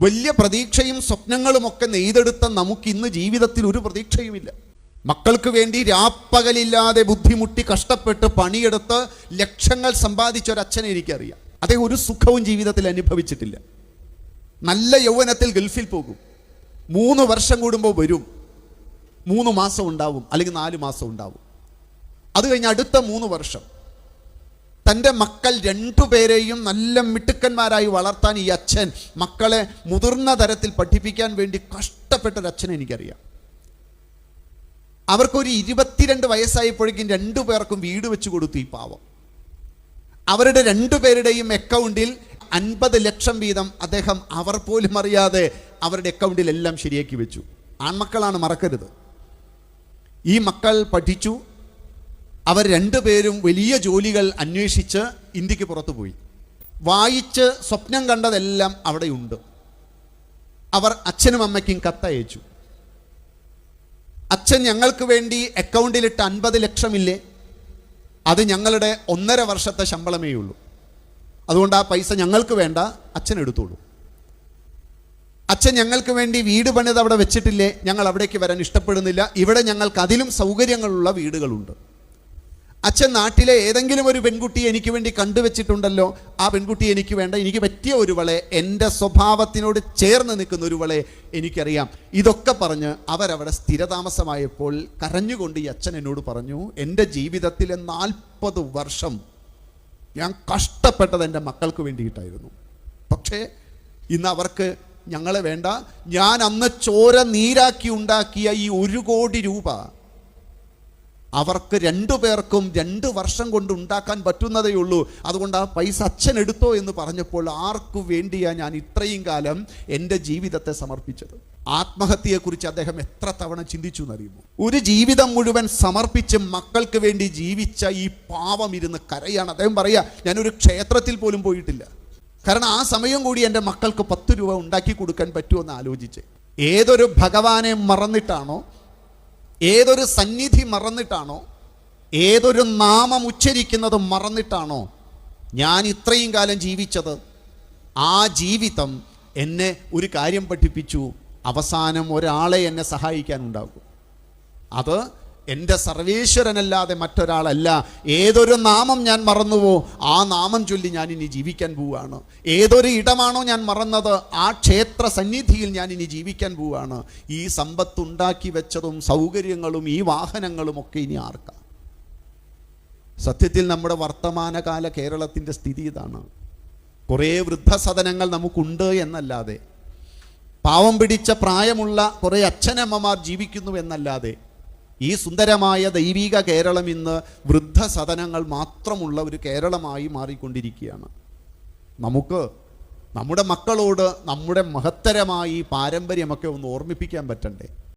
വലിയ പ്രതീക്ഷയും സ്വപ്നങ്ങളുമൊക്കെ നെയ്തെടുത്ത നമുക്ക് ഇന്ന് ജീവിതത്തിൽ ഒരു പ്രതീക്ഷയുമില്ല. മക്കൾക്ക് വേണ്ടി രാപ്പകലില്ലാതെ ബുദ്ധിമുട്ടി കഷ്ടപ്പെട്ട് പണിയെടുത്ത് ലക്ഷങ്ങൾ സമ്പാദിച്ച ഒരു അച്ഛനെ എനിക്കറിയാം. അദ്ദേഹം ഒരു സുഖവും ജീവിതത്തിൽ അനുഭവിച്ചിട്ടില്ല. നല്ല യൗവനത്തിൽ ഗൾഫിൽ പോകും. മൂന്ന് വർഷം കൂടുമ്പോൾ വരും. മൂന്ന് മാസം ഉണ്ടാവും അല്ലെങ്കിൽ നാല് മാസം ഉണ്ടാവും. അത് കഴിഞ്ഞ് അടുത്ത മൂന്ന് വർഷം തന്റെ മക്കൾ രണ്ടുപേരെയും നല്ല മിട്ടുക്കന്മാരായി വളർത്താൻ ഈ അച്ഛൻ മക്കളെ മുതിർന്ന തരത്തിൽ പഠിപ്പിക്കാൻ വേണ്ടി കഷ്ടപ്പെട്ട ഒരു അച്ഛനെ എനിക്കറിയാം. അവർക്കൊരു ഇരുപത്തിരണ്ട് വയസ്സായപ്പോഴേക്കും രണ്ടു പേർക്കും വീട് വെച്ച് കൊടുത്തു ഈ പാവം. അവരുടെ രണ്ടുപേരുടെയും അക്കൗണ്ടിൽ അൻപത് ലക്ഷം വീതം അദ്ദേഹം അവർ പോലും അറിയാതെ അവരുടെ അക്കൗണ്ടിൽ എല്ലാം ശരിയാക്കി വെച്ചു. ആൺമക്കളാണ് മറക്കരുത്. ഈ മക്കൾ പഠിച്ചു അവർ രണ്ടുപേരും വലിയ ജോലികൾ അന്വേഷിച്ച് ഇന്ത്യയ്ക്ക് പുറത്തു പോയി. വായിച്ച് സ്വപ്നം കണ്ടതെല്ലാം അവിടെയുണ്ട്. അവർ അച്ഛനും അമ്മയ്ക്കും കത്തയച്ചു. അച്ഛൻ ഞങ്ങൾക്ക് വേണ്ടി അക്കൗണ്ടിലിട്ട് അൻപത് ലക്ഷമില്ലേ? അത് ഞങ്ങളുടെ ഒന്നര വർഷത്തെ ശമ്പളമേ ഉള്ളൂ അതുകൊണ്ട് ആ പൈസ ഞങ്ങൾക്ക് വേണ്ട അച്ഛൻ എടുത്തോളൂ. അച്ഛൻ ഞങ്ങൾക്ക് വേണ്ടി വീട് പണിത് അവിടെ വെച്ചിട്ടില്ലേ? ഞങ്ങൾ അവിടേക്ക് വരാൻ ഇഷ്ടപ്പെടുന്നില്ല. ഇവിടെ ഞങ്ങൾക്ക് അതിലും സൗകര്യങ്ങളുള്ള വീടുകളുണ്ട്. അച്ഛൻ നാട്ടിലെ ഏതെങ്കിലും ഒരു പെൺകുട്ടി എനിക്ക് വേണ്ടി കണ്ടുവച്ചിട്ടുണ്ടല്ലോ ആ പെൺകുട്ടി എനിക്ക് വേണ്ട എനിക്ക് പറ്റിയ ഒരുവളെ എന്റെ സ്വഭാവത്തിനോട് ചേർന്ന് നിൽക്കുന്ന ഒരുവളെ എനിക്കറിയാം. ഇതൊക്കെ പറഞ്ഞ് അവരവിടെ സ്ഥിരതാമസമായപ്പോൾ കരഞ്ഞുകൊണ്ട് ഈ അച്ഛൻ എന്നോട് പറഞ്ഞു എന്റെ ജീവിതത്തിലെ നാൽപ്പത് വർഷം ഞാൻ കഷ്ടപ്പെട്ടത് എന്റെ മക്കൾക്ക് വേണ്ടിയിട്ടായിരുന്നു. പക്ഷേ ഇന്ന് അവർക്ക് ഞങ്ങളെ വേണ്ട. ഞാൻ അന്ന് ചോര നീരാക്കി ഉണ്ടാക്കിയ ഈ ഒരു കോടി രൂപ അവർക്ക് രണ്ടു പേർക്കും രണ്ട് വർഷം കൊണ്ട് ഉണ്ടാക്കാൻ പറ്റുന്നതേ ഉള്ളൂ. അതുകൊണ്ട് ആ പൈസ അച്ഛൻ എടുത്തോ എന്ന് പറഞ്ഞപ്പോൾ ആർക്കു വേണ്ടിയാണ് ഞാൻ ഇത്രയും കാലം എന്റെ ജീവിതത്തെ സമർപ്പിച്ചത്? ആത്മഹത്യയെക്കുറിച്ച് അദ്ദേഹം എത്ര തവണ ചിന്തിച്ചു എന്നറിയുമോ? ഒരു ജീവിതം മുഴുവൻ സമർപ്പിച്ച് മക്കൾക്ക് വേണ്ടി ജീവിച്ച ഈ പാവം ഇരുന്ന് കരയാണ്. അദ്ദേഹം പറയുക ഞാനൊരു ക്ഷേത്രത്തിൽ പോലും പോയിട്ടില്ല. കാരണം ആ സമയം കൂടി എന്റെ മക്കൾക്ക് പത്ത് രൂപ ഉണ്ടാക്കി കൊടുക്കാൻ പറ്റുമെന്ന് ആലോചിച്ച്. ഏതൊരു ഭഗവാനെ മറന്നിട്ടാണോ ഏതൊരു സന്നിധി മറന്നിട്ടാണോ ഏതൊരു നാമം ഉച്ചരിക്കുന്നത് മറന്നിട്ടാണോ ഞാൻ ഇത്രയും കാലം ജീവിച്ചത്? ആ ജീവിതം എന്നെ ഒരു കാര്യം പഠിപ്പിച്ചു. അവസാനം ഒരാളെ എന്നെ സഹായിക്കാനുണ്ടാകും. അത് എന്റെ സർവേശ്വരനല്ലാതെ മറ്റൊരാളല്ല. ഏതൊരു നാമം ഞാൻ മറന്നുവോ ആ നാമം ചൊല്ലി ഞാൻ ഇനി ജീവിക്കാൻ പോവുകയാണ് ഏതൊരു ഇടമാണോ ഞാൻ മറന്നത് ആ ക്ഷേത്ര സന്നിധിയിൽ ഞാൻ ഇനി ജീവിക്കാൻ പോവുകയാണ് ഈ സമ്പത്തുണ്ടാക്കി വെച്ചതും സൗകര്യങ്ങളും ഈ വാഹനങ്ങളും ഒക്കെ ഇനി ആർക്കാം? സത്യത്തിൽ നമ്മുടെ വർത്തമാനകാല കേരളത്തിന്റെ സ്ഥിതി ഇതാണ്. കുറേ വൃദ്ധസദനങ്ങൾ നമുക്കുണ്ട് എന്നല്ലാതെ പാവം പിടിച്ച പ്രായമുള്ള കുറേ അച്ഛനമ്മമാർ ജീവിക്കുന്നു എന്നല്ലാതെ ഈ സുന്ദരമായ ദൈവിക കേരളം ഇന്ന് വൃദ്ധസദനങ്ങൾ മാത്രമുള്ള ഒരു കേരളമായി മാറിക്കൊണ്ടിരിക്കുകയാണ്. നമുക്ക് നമ്മുടെ മക്കളോട് നമ്മുടെ മഹത്തരമായി പാരമ്പര്യമൊക്കെ ഒന്ന് ഓർമ്മിപ്പിക്കാൻ പറ്റണ്ടേ?